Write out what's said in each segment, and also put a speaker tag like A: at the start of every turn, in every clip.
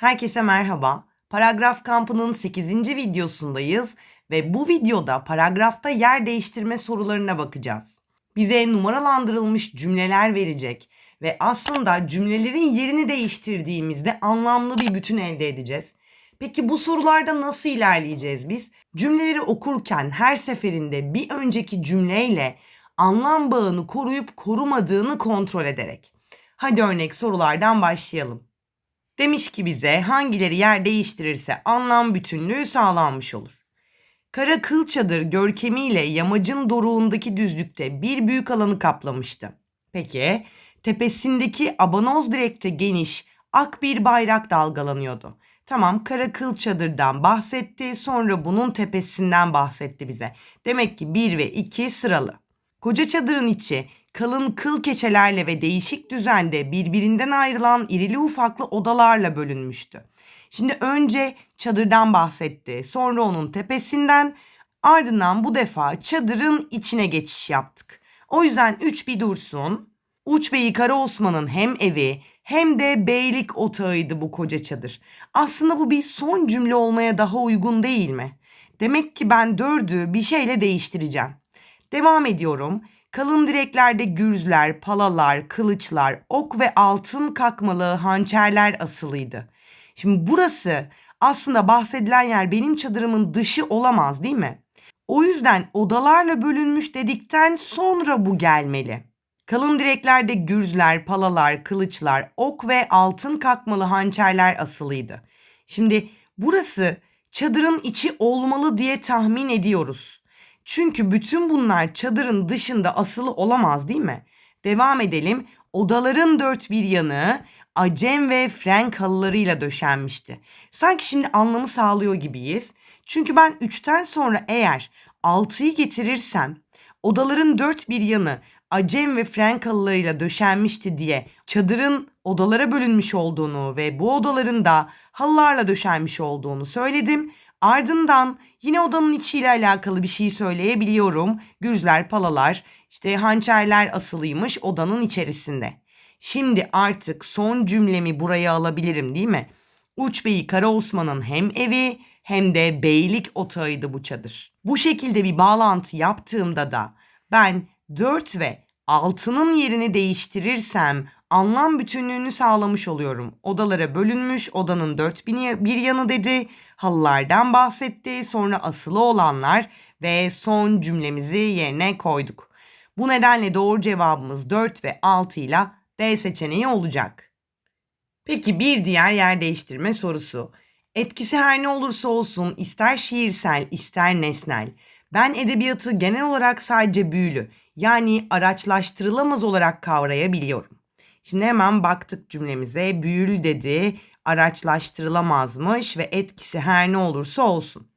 A: Herkese merhaba. Paragraf kampının 8. videosundayız ve bu videoda paragrafta yer değiştirme sorularına bakacağız. Bize numaralandırılmış cümleler verecek ve aslında cümlelerin yerini değiştirdiğimizde anlamlı bir bütün elde edeceğiz. Peki bu sorularda nasıl ilerleyeceğiz biz? Cümleleri okurken her seferinde bir önceki cümleyle anlam bağını koruyup korumadığını kontrol ederek. Hadi örnek sorulardan başlayalım. Demiş ki bize hangileri yer değiştirirse anlam bütünlüğü sağlanmış olur. Kara kıl çadır görkemiyle yamacın doruğundaki düzlükte bir büyük alanı kaplamıştı. Peki tepesindeki abanoz direkte geniş ak bir bayrak dalgalanıyordu. Tamam kara kıl çadırdan bahsetti sonra bunun tepesinden bahsetti bize. Demek ki 1 ve 2 sıralı. Koca çadırın içi kalın kıl keçelerle ve değişik düzende birbirinden ayrılan irili ufaklı odalarla bölünmüştü. Şimdi önce çadırdan bahsetti, sonra onun tepesinden, ardından bu defa çadırın içine geçiş yaptık. O yüzden 3 bir dursun. Uç Beyi Kara Osman'ın hem evi hem de beylik otağıydı bu koca çadır. Aslında bu bir son cümle olmaya daha uygun değil mi? Demek ki ben dördü bir şeyle değiştireceğim. Devam ediyorum. Kalın direklerde gürzler, palalar, kılıçlar, ok ve altın kakmalı hançerler asılıydı. Şimdi burası aslında bahsedilen yer benim çadırımın dışı olamaz değil mi? O yüzden odalarla bölünmüş dedikten sonra bu gelmeli. Kalın direklerde gürzler, palalar, kılıçlar, ok ve altın kakmalı hançerler asılıydı. Şimdi burası çadırın içi olmalı diye tahmin ediyoruz. Çünkü bütün bunlar çadırın dışında asılı olamaz değil mi? Devam edelim. Odaların dört bir yanı Acem ve Frank halılarıyla döşenmişti. Sanki şimdi anlamı sağlıyor gibiyiz. Çünkü ben 3'ten sonra eğer 6'yı getirirsem odaların dört bir yanı Acem ve Frank halılarıyla döşenmişti diye çadırın odalara bölünmüş olduğunu ve bu odaların da halılarla döşenmiş olduğunu söyledim. Ardından yine odanın içiyle alakalı bir şey söyleyebiliyorum. Gürzler, palalar, işte hançerler asılıymış odanın içerisinde. Şimdi artık son cümlemi buraya alabilirim değil mi? Uç Beyi Kara Osman'ın hem evi hem de beylik otağıydı bu çadır. Bu şekilde bir bağlantı yaptığımda da ben 4 ve 6'nın yerini değiştirirsem anlam bütünlüğünü sağlamış oluyorum. Odalara bölünmüş, odanın dört bir yanı dedi, halılardan bahsetti, sonra asılı olanlar ve son cümlemizi yerine koyduk. Bu nedenle doğru cevabımız 4 ve 6 ile D seçeneği olacak. Peki bir diğer yer değiştirme sorusu. Etkisi her ne olursa olsun ister şiirsel ister nesnel. Ben edebiyatı genel olarak sadece büyülü yani araçlaştırılamaz olarak kavrayabiliyorum. Şimdi hemen baktık cümlemize. Büyülü dedi, araçlaştırılamazmış ve etkisi her ne olursa olsun.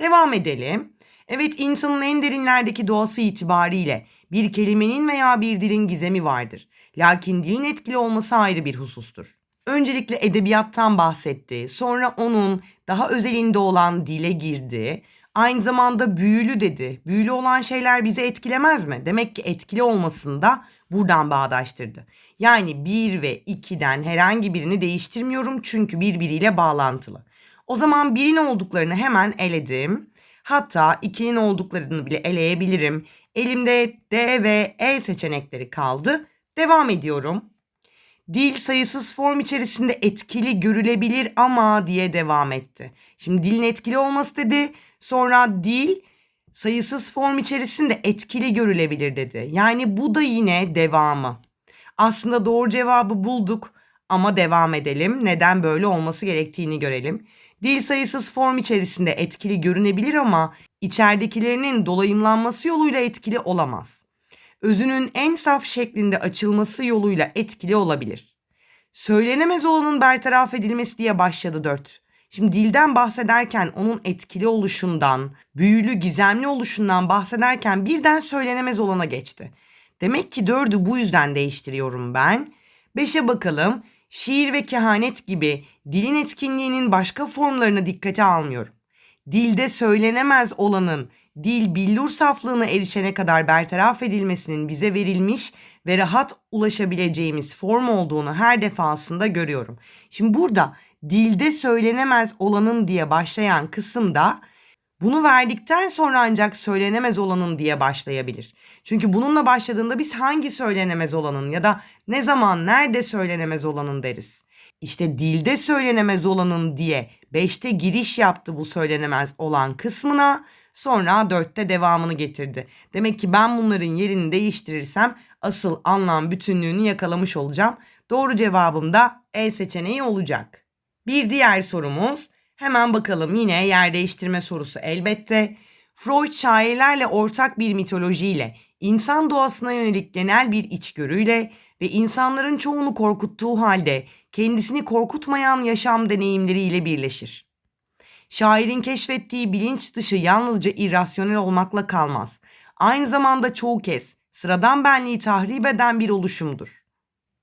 A: Devam edelim. Evet insanın en derinlerdeki doğası itibariyle bir kelimenin veya bir dilin gizemi vardır. Lakin dilin etkili olması ayrı bir husustur. Öncelikle edebiyattan bahsetti. Sonra onun daha özelinde olan dile girdi. Aynı zamanda büyülü dedi. Büyülü olan şeyler bizi etkilemez mi? Demek ki etkili olmasını da buradan bağdaştırdı. Yani 1 ve 2'den herhangi birini değiştirmiyorum çünkü birbiriyle bağlantılı. O zaman 1'in olduklarını hemen eledim. Hatta 2'nin olduklarını bile eleyebilirim. Elimde D ve E seçenekleri kaldı. Devam ediyorum. Dil sayısız form içerisinde etkili görülebilir ama diye devam etti. Şimdi dilin etkili olması dedi. Sonra dil sayısız form içerisinde etkili görülebilir dedi. Yani bu da yine devamı. Aslında doğru cevabı bulduk ama devam edelim. Neden böyle olması gerektiğini görelim. Dil sayısız form içerisinde etkili görünebilir ama içeridekilerinin dolayımlanması yoluyla etkili olamaz. Özünün en saf şeklinde açılması yoluyla etkili olabilir. Söylenemez olanın bertaraf edilmesi diye başladı 4. Şimdi dilden bahsederken onun etkili oluşundan, büyülü, gizemli oluşundan bahsederken birden söylenemez olana geçti. Demek ki dördü bu yüzden değiştiriyorum ben. Beşe bakalım. Şiir ve kehanet gibi dilin etkinliğinin başka formlarını dikkate almıyorum. Dilde söylenemez olanın dil billur saflığına erişene kadar bertaraf edilmesinin bize verilmiş ve rahat ulaşabileceğimiz form olduğunu her defasında görüyorum. Şimdi burada dilde söylenemez olanın diye başlayan kısımda bunu verdikten sonra ancak söylenemez olanın diye başlayabilir. Çünkü bununla başladığında biz hangi söylenemez olanın ya da ne zaman nerede söylenemez olanın deriz. İşte dilde söylenemez olanın diye 5'te giriş yaptı bu söylenemez olan kısmına sonra 4'te devamını getirdi. Demek ki ben bunların yerini değiştirirsem asıl anlam bütünlüğünü yakalamış olacağım. Doğru cevabım da E seçeneği olacak. Bir diğer sorumuz hemen bakalım yine yer değiştirme sorusu elbette. Freud şairlerle ortak bir mitolojiyle, insan doğasına yönelik genel bir içgörüyle ve insanların çoğunu korkuttuğu halde kendisini korkutmayan yaşam deneyimleriyle birleşir. Şairin keşfettiği bilinç dışı yalnızca irrasyonel olmakla kalmaz. Aynı zamanda çoğu kez sıradan benliği tahrip eden bir oluşumdur.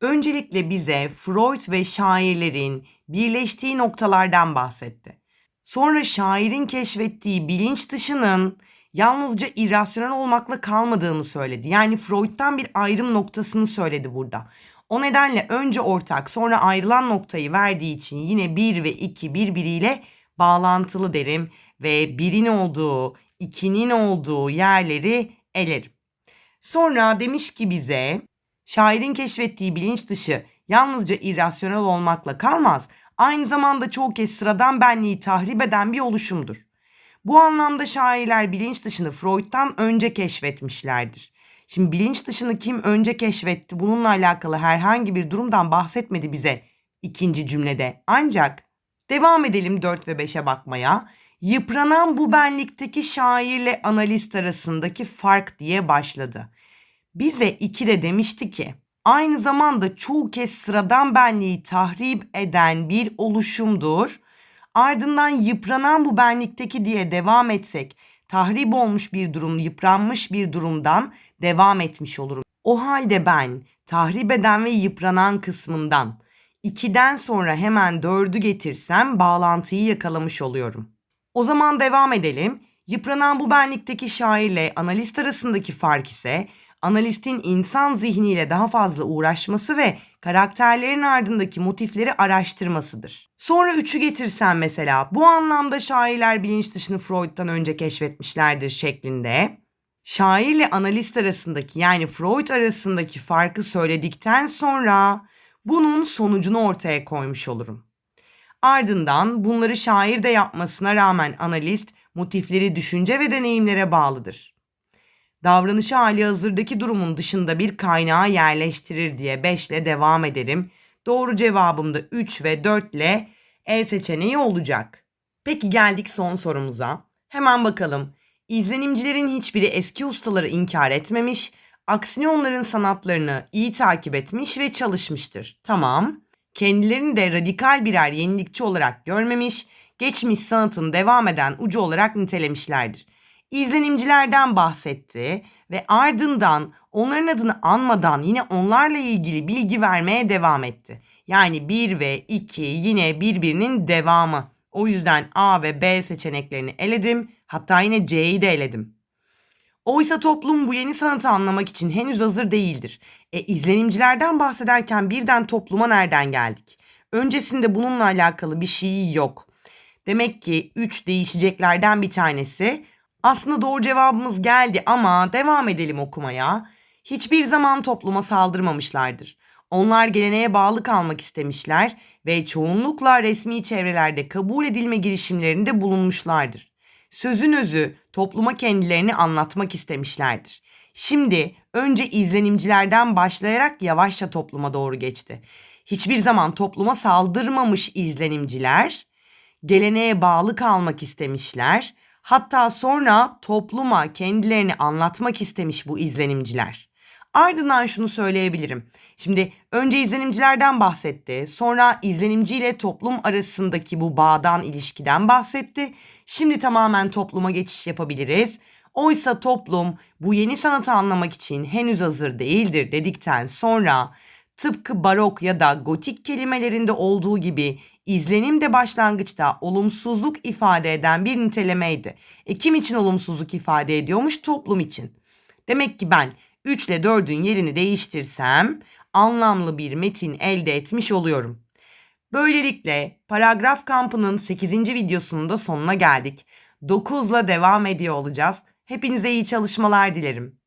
A: Öncelikle bize Freud ve şairlerin birleştiği noktalardan bahsetti. Sonra şairin keşfettiği bilinç dışının yalnızca irrasyonel olmakla kalmadığını söyledi. Yani Freud'dan bir ayrım noktasını söyledi burada. O nedenle önce ortak sonra ayrılan noktayı verdiği için yine 1 ve 2 birbiriyle bağlantılı derim ve birin olduğu, ikinin olduğu yerleri elerim. Sonra demiş ki bize şairin keşfettiği bilinç dışı yalnızca irrasyonel olmakla kalmaz, aynı zamanda çoğu kez sıradan benliği tahrip eden bir oluşumdur. Bu anlamda şairler bilinç dışını Freud'dan önce keşfetmişlerdir. Şimdi bilinç dışını kim önce keşfetti bununla alakalı herhangi bir durumdan bahsetmedi bize ikinci cümlede. Ancak devam edelim 4 ve 5'e bakmaya. Yıpranan bu benlikteki şairle analist arasındaki fark diye başladı. Bize 2 de demişti ki aynı zamanda çoğu kez sıradan benliği tahrip eden bir oluşumdur. Ardından yıpranan bu benlikteki diye devam etsek tahrip olmuş bir durum, yıpranmış bir durumdan devam etmiş olurum. O halde ben tahrip eden ve yıpranan kısmından 2'den sonra hemen 4'ü getirsem bağlantıyı yakalamış oluyorum. O zaman devam edelim. Yıpranan bu benlikteki şairle analist arasındaki fark ise analistin insan zihniyle daha fazla uğraşması ve karakterlerin ardındaki motifleri araştırmasıdır. Sonra üçü getirsen mesela bu anlamda şairler bilinç dışını Freud'dan önce keşfetmişlerdir şeklinde. Şairle analist arasındaki yani Freud arasındaki farkı söyledikten sonra bunun sonucunu ortaya koymuş olurum. Ardından bunları şair de yapmasına rağmen analist motifleri düşünce ve deneyimlere bağlıdır davranışı hali hazırdaki durumun dışında bir kaynağa yerleştirir diye 5 ile devam ederim. Doğru cevabım da 3 ve 4 ile E seçeneği olacak. Peki geldik son sorumuza. Hemen bakalım. İzlenimcilerin hiçbiri eski ustaları inkar etmemiş, aksine onların sanatlarını iyi takip etmiş ve çalışmıştır. Tamam. Kendilerini de radikal birer yenilikçi olarak görmemiş, geçmiş sanatın devam eden ucu olarak nitelemişlerdir izlenimcilerden bahsetti ve ardından onların adını anmadan yine onlarla ilgili bilgi vermeye devam etti. Yani 1 ve 2 yine birbirinin devamı. O yüzden A ve B seçeneklerini eledim. Hatta yine C'yi de eledim. Oysa toplum bu yeni sanatı anlamak için henüz hazır değildir. E izlenimcilerden bahsederken birden topluma nereden geldik? Öncesinde bununla alakalı bir şey yok. Demek ki 3 değişeceklerden bir tanesi aslında doğru cevabımız geldi ama devam edelim okumaya. Hiçbir zaman topluma saldırmamışlardır. Onlar geleneğe bağlı kalmak istemişler ve çoğunlukla resmi çevrelerde kabul edilme girişimlerinde bulunmuşlardır. Sözün özü topluma kendilerini anlatmak istemişlerdir. Şimdi önce izlenimcilerden başlayarak yavaşça topluma doğru geçti. Hiçbir zaman topluma saldırmamış izlenimciler geleneğe bağlı kalmak istemişler Hatta sonra topluma kendilerini anlatmak istemiş bu izlenimciler. Ardından şunu söyleyebilirim. Şimdi önce izlenimcilerden bahsetti. Sonra izlenimciyle toplum arasındaki bu bağdan, ilişkiden bahsetti. Şimdi tamamen topluma geçiş yapabiliriz. Oysa toplum bu yeni sanatı anlamak için henüz hazır değildir dedikten sonra tıpkı barok ya da gotik kelimelerinde olduğu gibi izlenim de başlangıçta olumsuzluk ifade eden bir nitelemeydi. E kim için olumsuzluk ifade ediyormuş? Toplum için. Demek ki ben 3 ile 4'ün yerini değiştirsem anlamlı bir metin elde etmiş oluyorum. Böylelikle paragraf kampının 8. videosunun da sonuna geldik. 9'la devam ediyor olacağız. Hepinize iyi çalışmalar dilerim.